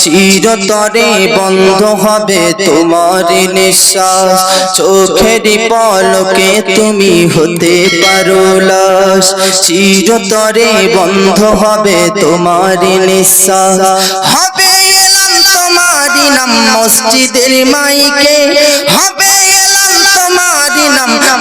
চিরতরে বন্ধ হবে তোমার নিঃশ্বাস। চোখের পলকে তুমি হতে পারো লাশ। চিরতরে বন্ধ হবে তোমার নিঃশ্বাস। হবে এলাম তোমারই নাম মসজিদের মাইকে। হবে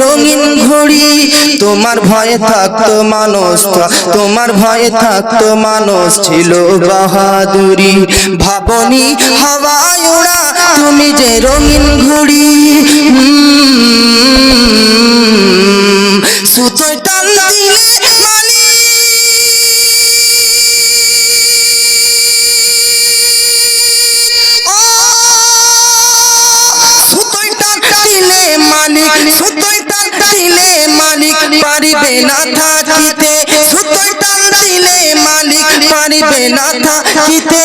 রঙিন ঘড়ি, তোমার ভয়ে থাকতো মানুষ তোমার ভয়ে থাকতো মানুষ ছিল বাহাদুরি। ভাবনি হাওয়ায় ওড়া, তুমি যে রঙিন ঘড়ি মালিক সুতোই টান দিলে মালিক পারিবে না থাকিতে। সুতোই টান দিলে মালিক পারিবে না থাকিতে।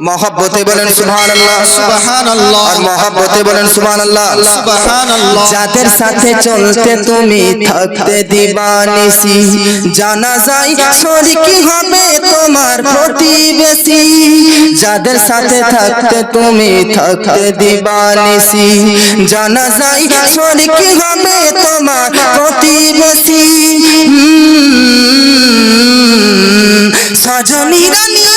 মহব্বতে বলেন সুবহান আল্লাহ। আর মহব্বতে বলেন সুবহান আল্লাহ। যাদের সাথে চলতে তুমি থাকতে দিবানিসি জানা যায় শরিকি হবে তোমার প্রতিবেশী যাদের সাথে থাকতে তুমি থাকতে দিবানিসি জানা যায় শরিকি হবে তোমার প্রতিবেশী সজনীরা নিয়ে